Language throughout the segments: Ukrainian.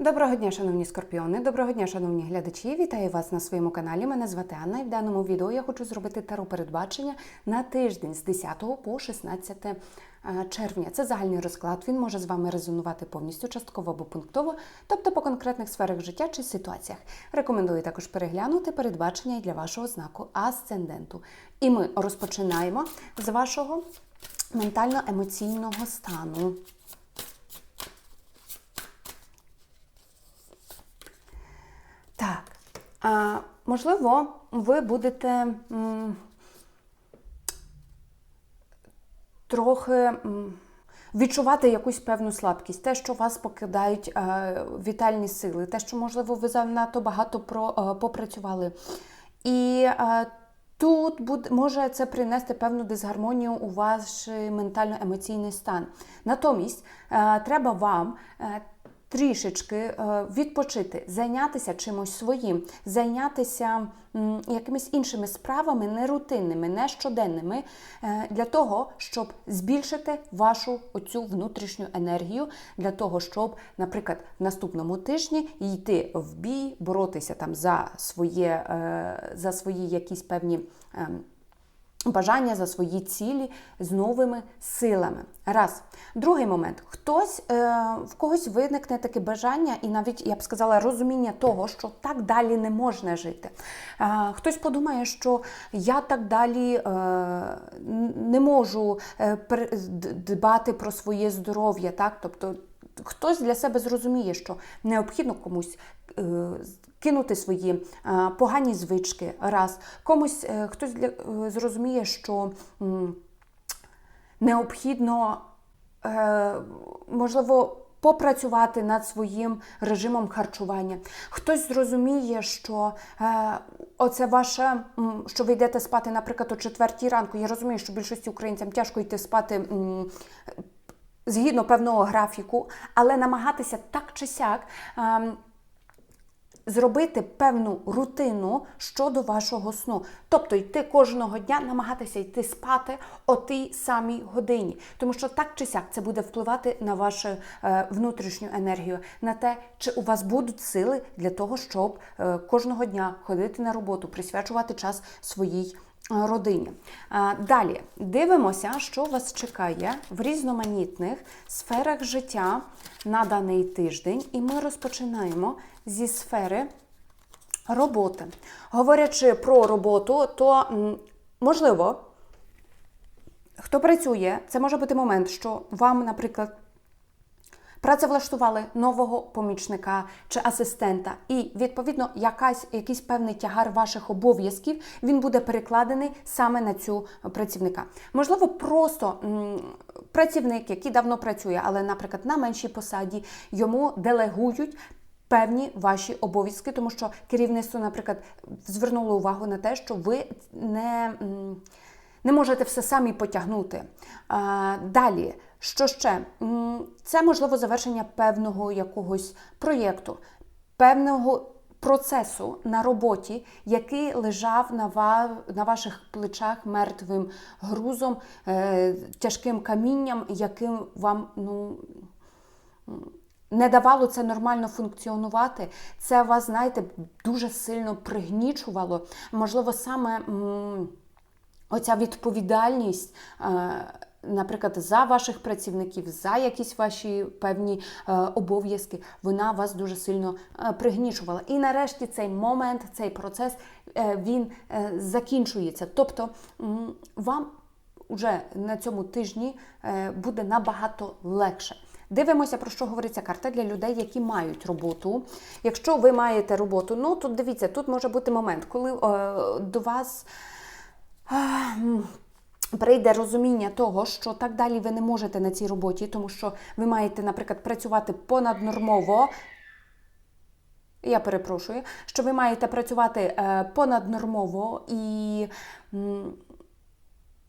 Доброго дня, шановні скорпіони, доброго дня, шановні глядачі. Вітаю вас на своєму каналі. Мене звати Анна. І в даному відео я хочу зробити таро передбачення на тиждень з 10 по 16 е, червня. Це загальний розклад. Він може з вами резонувати повністю, частково або пунктово, тобто по конкретних сферах життя чи ситуаціях. Рекомендую також переглянути передбачення і для вашого знаку асценденту. І ми розпочинаємо з вашого ментально-емоційного стану. Так. А, можливо, ви будете трохи відчувати якусь певну слабкість, те, що вас покидають е, вітальні сили, те, що, можливо, ви занадто багато е, попрацювали. І е, тут може це принести певну дисгармонію у ваш ментально-емоційний стан. Натомість треба вам. Трішечки е, відпочити, зайнятися чимось своїм, зайнятися якимись іншими справами, не рутинними, не щоденними, е, для того, щоб збільшити вашу оцю внутрішню енергію, для того, щоб, наприклад, в наступному тижні йти в бій, боротися там за своє, е, за свої якісь певні. Бажання за свої цілі з новими силами. Раз. Другий момент. Хтось е, в когось виникне таке бажання, і навіть я б сказала розуміння того, що так далі не можна жити. Е, хтось подумає, що я так далі е, не можу дбати про своє здоров'я. Так? Тобто хтось для себе зрозуміє, що необхідно комусь. Кинути свої е, погані звички, раз комусь е, хтось е, зрозуміє, що необхідно, можливо, попрацювати над своїм режимом харчування. Хтось зрозуміє, що е, оце ваше, що ви йдете спати, наприклад, о четвертій ранку. Я розумію, що більшості українцям тяжко йти спати. Згідно певного графіку, але намагатися так чи сяк ем, зробити певну рутину щодо вашого сну. Тобто йти кожного дня, намагатися йти спати о тій самій годині. Тому що так чи сяк це буде впливати на вашу е, внутрішню енергію, на те, чи у вас будуть сили для того, щоб е, кожного дня ходити на роботу, присвячувати час своїй. Е, Родині. Далі дивимося, що вас чекає в різноманітних сферах життя на даний тиждень, і ми розпочинаємо зі сфери роботи. Говорячи про роботу, то можливо, хто працює, це може бути момент, що вам, наприклад, Працевлаштували нового помічника чи асистента, і відповідно якась якийсь певний тягар ваших обов'язків він буде перекладений саме на цю працівника. Можливо, просто м, працівник, який давно працює, але, наприклад, на меншій посаді йому делегують. Певні ваші обов'язки, тому що керівництво, наприклад, звернуло увагу на те, що ви не, не можете все самі потягнути. Далі, що ще? Це можливо завершення певного якогось проєкту, певного процесу на роботі, який лежав на, ва, на ваших плечах мертвим грузом, е, тяжким камінням, яким вам ну, не давало це нормально функціонувати. Це вас, знаєте, дуже сильно пригнічувало. Можливо, саме. м, Оця відповідальність, е, наприклад, за ваших працівників, за якісь ваші певні е, обов'язки, вона вас дуже сильно е, пригнічувала. І нарешті цей момент, цей процес е, він е, закінчується. Тобто м, вам вже на цьому тижні е, буде набагато легше. Дивимося, про що говориться карта для людей, які мають роботу. Якщо ви маєте роботу, ну тут дивіться, тут може бути момент, коли е, до вас. Ем, Прийде розуміння того, що так далі ви не можете на цій роботі, тому що ви маєте, наприклад, працювати понаднормово. Я перепрошую, що ви маєте працювати е, понаднормово і.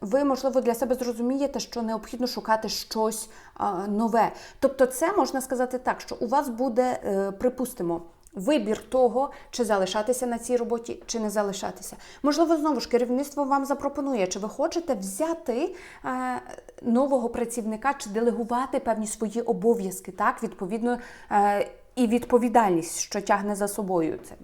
ви, можливо, для себе зрозумієте, що необхідно шукати щось нове. Тобто, це можна сказати так, що у вас буде, е, припустимо, вибір того, чи залишатися на цій роботі, чи не залишатися. Можливо, знову ж керівництво вам запропонує, чи ви хочете взяти е, нового працівника, чи делегувати певні свої обов'язки, так, відповідно. Е, і відповідальність, що тягне за собою це.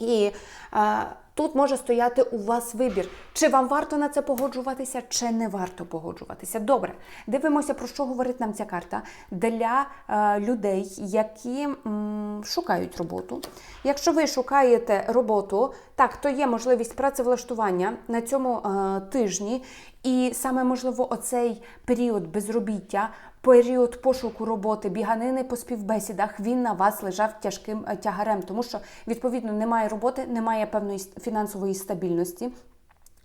І е, тут може стояти у вас вибір, чи вам варто на це погоджуватися, чи не варто погоджуватися. Добре, дивимося, про що говорить нам ця карта для е, людей, які м, шукають роботу. Якщо ви шукаєте роботу, так, то є можливість працевлаштування на цьому е, тижні, і саме можливо оцей період безробіття. Період пошуку роботи, біганини по співбесідах, він на вас лежав тяжким е, тягарем, тому що відповідно немає роботи, немає певної фінансової стабільності,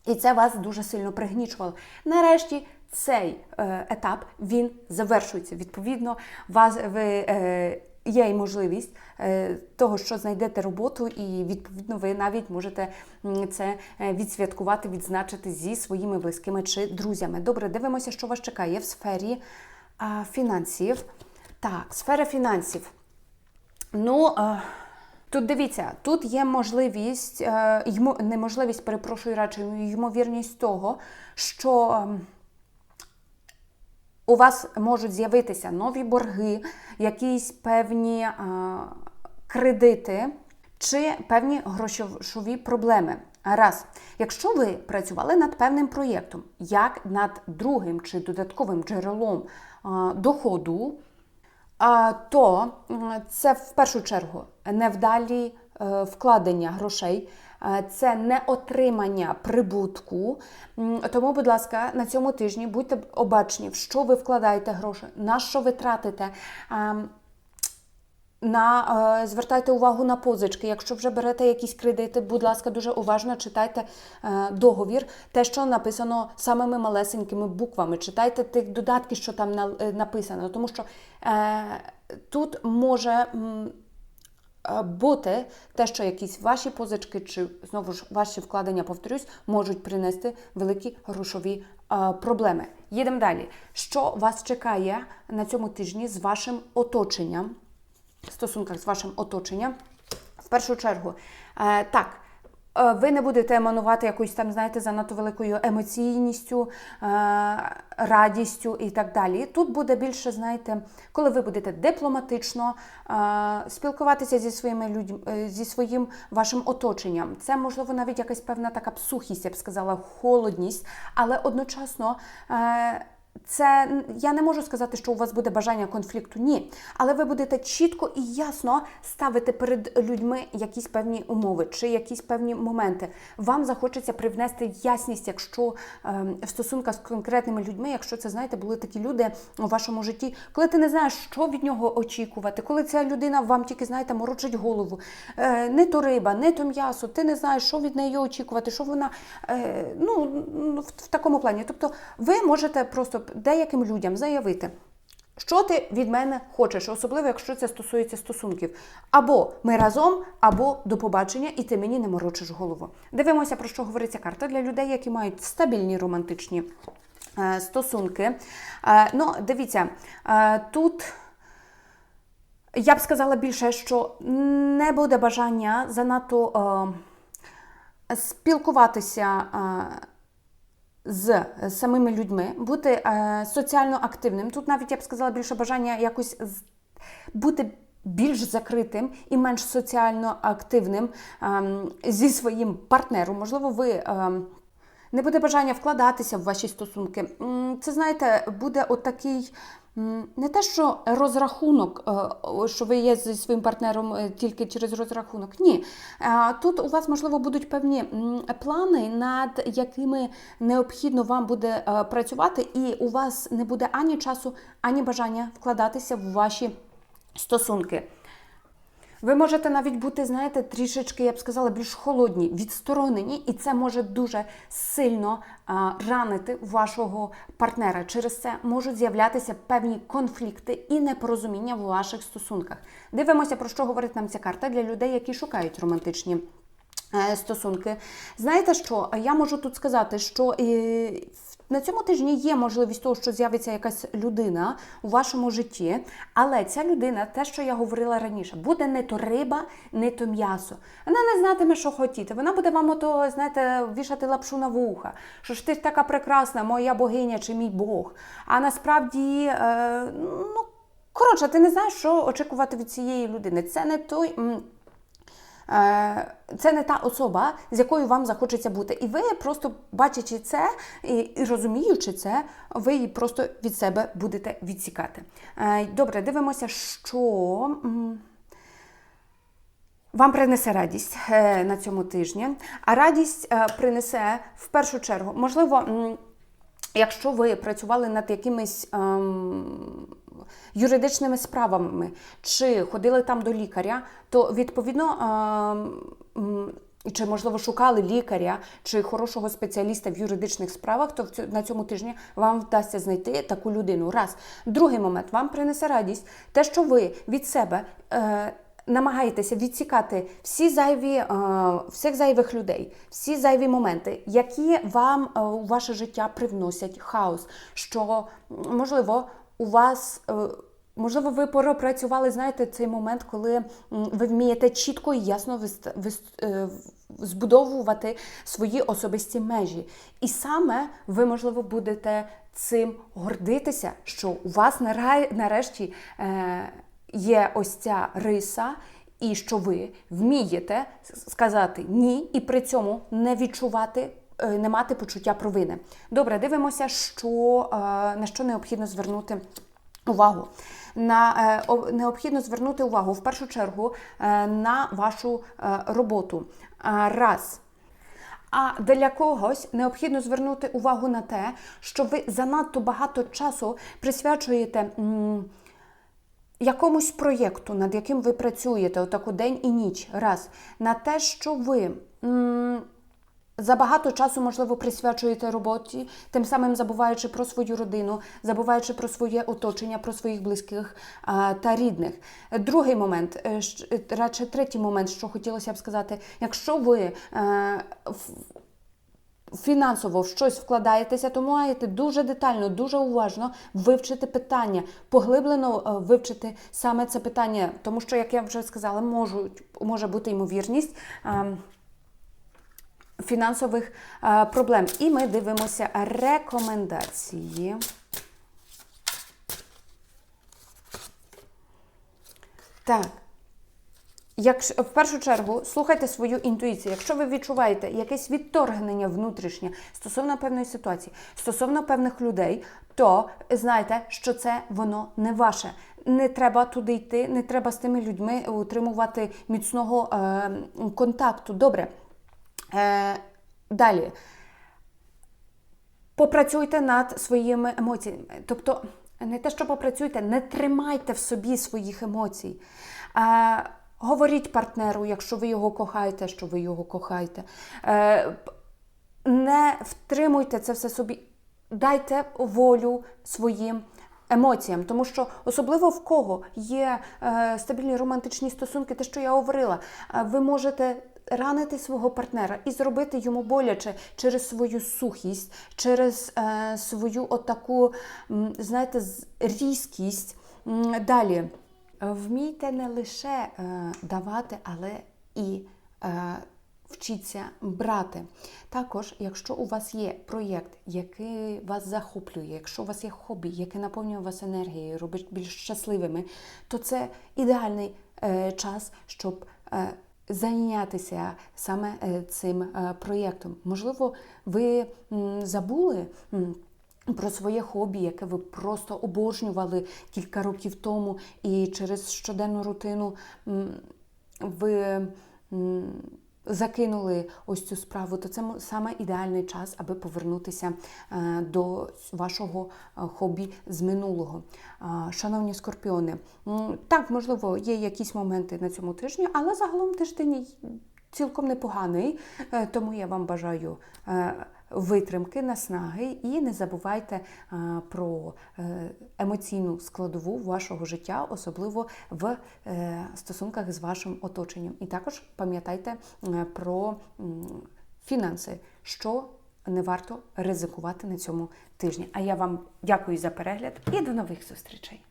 і це вас дуже сильно пригнічувало. Нарешті цей е, етап він завершується. Відповідно, вас ви. Е, Є й можливість е, того, що знайдете роботу, і відповідно ви навіть можете це е, відсвяткувати, відзначити зі своїми близькими чи друзями. Добре, дивимося, що вас чекає в сфері фінансів. Так, сфера фінансів. Ну, е, тут дивіться, тут є можливість, е, ймо, не можливість, перепрошую, радше ймовірність того, що. У вас можуть з'явитися нові борги, якісь певні а, кредити чи певні грошові проблеми. Раз, якщо ви працювали над певним проєктом, як над другим чи додатковим джерелом а, доходу, а, то це в першу чергу невдалі е, вкладення грошей, е, це не отримання прибутку. Тому, будь ласка, на цьому тижні будьте обачні, в що ви вкладаєте гроші, на що ви тратите. На, е, звертайте увагу на позички. Якщо вже берете якісь кредити, будь ласка, дуже уважно читайте е, договір, те, що написано самими малесенькими буквами. Читайте тих додатки, що там на- е, написано, тому що е, тут може. Бути те, що якісь ваші позички чи знову ж ваші вкладення, повторюсь, можуть принести великі грошові проблеми. Їдемо далі. Що вас чекає на цьому тижні з вашим оточенням? в стосунках з вашим оточенням. В першу чергу, е, так. Е, Ви не будете еманувати якоюсь там, знаєте, занадто великою емоційністю, е, радістю і так далі. Тут буде більше, знаєте, коли ви будете дипломатично е, спілкуватися зі своїми людьми, зі своїм вашим оточенням. Це можливо навіть якась певна така псухість, я б сказала, холодність, але одночасно. Е, це я не можу сказати, що у вас буде бажання конфлікту, ні. Але ви будете чітко і ясно ставити перед людьми якісь певні умови чи якісь певні моменти. Вам захочеться привнести ясність, якщо ем, в стосунках з конкретними людьми, якщо це знаєте, були такі люди у вашому житті, коли ти не знаєш, що від нього очікувати, коли ця людина вам тільки знаєте, морочить голову, е, не то риба, не то м'ясо, ти не знаєш, що від неї очікувати, що вона е, ну в, в такому плані. Тобто, ви можете просто деяким людям заявити. Що ти від мене хочеш, особливо якщо це стосується стосунків. Або ми разом, або до побачення, і ти мені не морочиш голову. Дивимося, про що говориться карта для людей, які мають стабільні романтичні е, стосунки. Е, ну, дивіться, е, тут. Я б сказала більше, що не буде бажання занадто е, спілкуватися е, з самими людьми, бути е, соціально активним. Тут навіть я б сказала більше бажання якось бути більш закритим і менш соціально активним ем, зі своїм партнером. Можливо, ви. ем, не буде бажання вкладатися в ваші стосунки. Це, знаєте, буде отакий. Не те, що розрахунок, е, що ви є зі своїм партнером е, тільки через розрахунок. Ні. Тут у вас, можливо, будуть певні плани, над якими необхідно вам буде е, працювати, і у вас не буде ані часу, ані бажання вкладатися в ваші стосунки. Ви можете навіть бути, знаєте, трішечки, я б сказала, більш холодні, відсторонені, і це може дуже сильно а, ранити вашого партнера. Через це можуть з'являтися певні конфлікти і непорозуміння в ваших стосунках. Дивимося, про що говорить нам ця карта для людей, які шукають романтичні. е, Стосунки. Знаєте що? Я можу тут сказати, що е, на цьому тижні є можливість того, що з'явиться якась людина у вашому житті, але ця людина, те, що я говорила раніше, буде не то риба, не то м'ясо. Вона не знатиме, що хотіти. Вона буде вам ото, знаєте, вішати лапшу на вуха. Що ж ти така прекрасна, моя богиня чи мій Бог. А насправді, е, ну. Коротше, ти не знаєш, що очікувати від цієї людини. Це не той. Е, Це не та особа, з якою вам захочеться бути. І ви просто бачачи це і, розуміючи це, ви її просто від себе будете відсікати. Е, Добре, дивимося, що. вам принесе радість е, на цьому тижні, а радість принесе в першу чергу, можливо, якщо ви працювали над якимись ем, юридичними справами чи ходили там до лікаря, то відповідно. чи, можливо, шукали лікаря чи хорошого спеціаліста в юридичних справах, то на цьому тижні вам вдасться знайти таку людину. Раз. Другий момент вам принесе радість те, що ви від себе е, намагаєтеся відсікати всі зайві, е, всіх зайвих людей, всі зайві моменти, які вам е, у ваше життя привносять хаос. Що, можливо, у вас. е, Можливо, ви пропрацювали, знаєте, цей момент, коли ви вмієте чітко і ясно е, збудовувати свої особисті межі. І саме ви, можливо, будете цим гордитися, що у вас нарешті е, є ось ця риса, і що ви вмієте сказати ні, і при цьому не відчувати. Е, Не мати почуття провини. Добре, дивимося, що, е, на що необхідно звернути увагу. На е, необхідно звернути увагу в першу чергу на вашу роботу. Раз. А для когось необхідно звернути увагу на те, що ви занадто багато часу присвячуєте. Якомусь проєкту, над яким ви працюєте, отаку день і ніч, раз, на те, що ви Забагато часу, можливо, присвячуєте роботі, тим самим забуваючи про свою родину, забуваючи про своє оточення, про своїх близьких та рідних. Другий момент, е, е, радше третій момент, що хотілося б сказати, якщо ви е, фінансово в щось вкладаєтеся, то маєте дуже детально, дуже уважно вивчити питання, поглиблено вивчити саме це питання, тому що, як я вже сказала, можуть, може бути ймовірність. Фінансових е, проблем. І ми дивимося рекомендації. Так. Якщо, в першу чергу слухайте свою інтуїцію. Якщо ви відчуваєте якесь відторгнення внутрішнє стосовно певної ситуації, стосовно певних людей, то знайте, що це воно не ваше. Не треба туди йти, не треба з тими людьми утримувати міцного е, контакту. Добре. Е, далі. Попрацюйте над своїми емоціями. Тобто, не те, що попрацюйте, не тримайте в собі своїх емоцій. Е, говоріть партнеру, якщо ви його кохаєте, що ви його кохаєте. Е, не втримуйте це все собі. Дайте волю своїм емоціям, тому що особливо в кого є е, стабільні романтичні стосунки, те, що я говорила, е, ви можете ранити свого партнера і зробити йому боляче через свою сухість, через е, свою отаку, знаєте, різкість. Далі. Вмійте не лише е, давати, але і е, вчіться брати. Також, якщо у вас є проєкт, який вас захоплює, якщо у вас є хобі, яке наповнює вас енергією, робить більш щасливими, то це ідеальний е, час, щоб е, зайнятися саме е, цим е, проєктом. Можливо, ви забули. про своє хобі, яке ви просто обожнювали кілька років тому, і через щоденну рутину ви закинули ось цю справу, то це саме ідеальний час, аби повернутися е, до вашого е, хобі з минулого. Шановні скорпіони, так, можливо, є якісь моменти на цьому тижні, але загалом тиждень цілком непоганий, е, тому я вам бажаю. Витримки, наснаги і не забувайте про е, емоційну складову вашого життя, особливо в е, стосунках з вашим оточенням. І також пам'ятайте е, про фінанси, що не варто ризикувати на цьому тижні. А я вам дякую за перегляд і до нових зустрічей.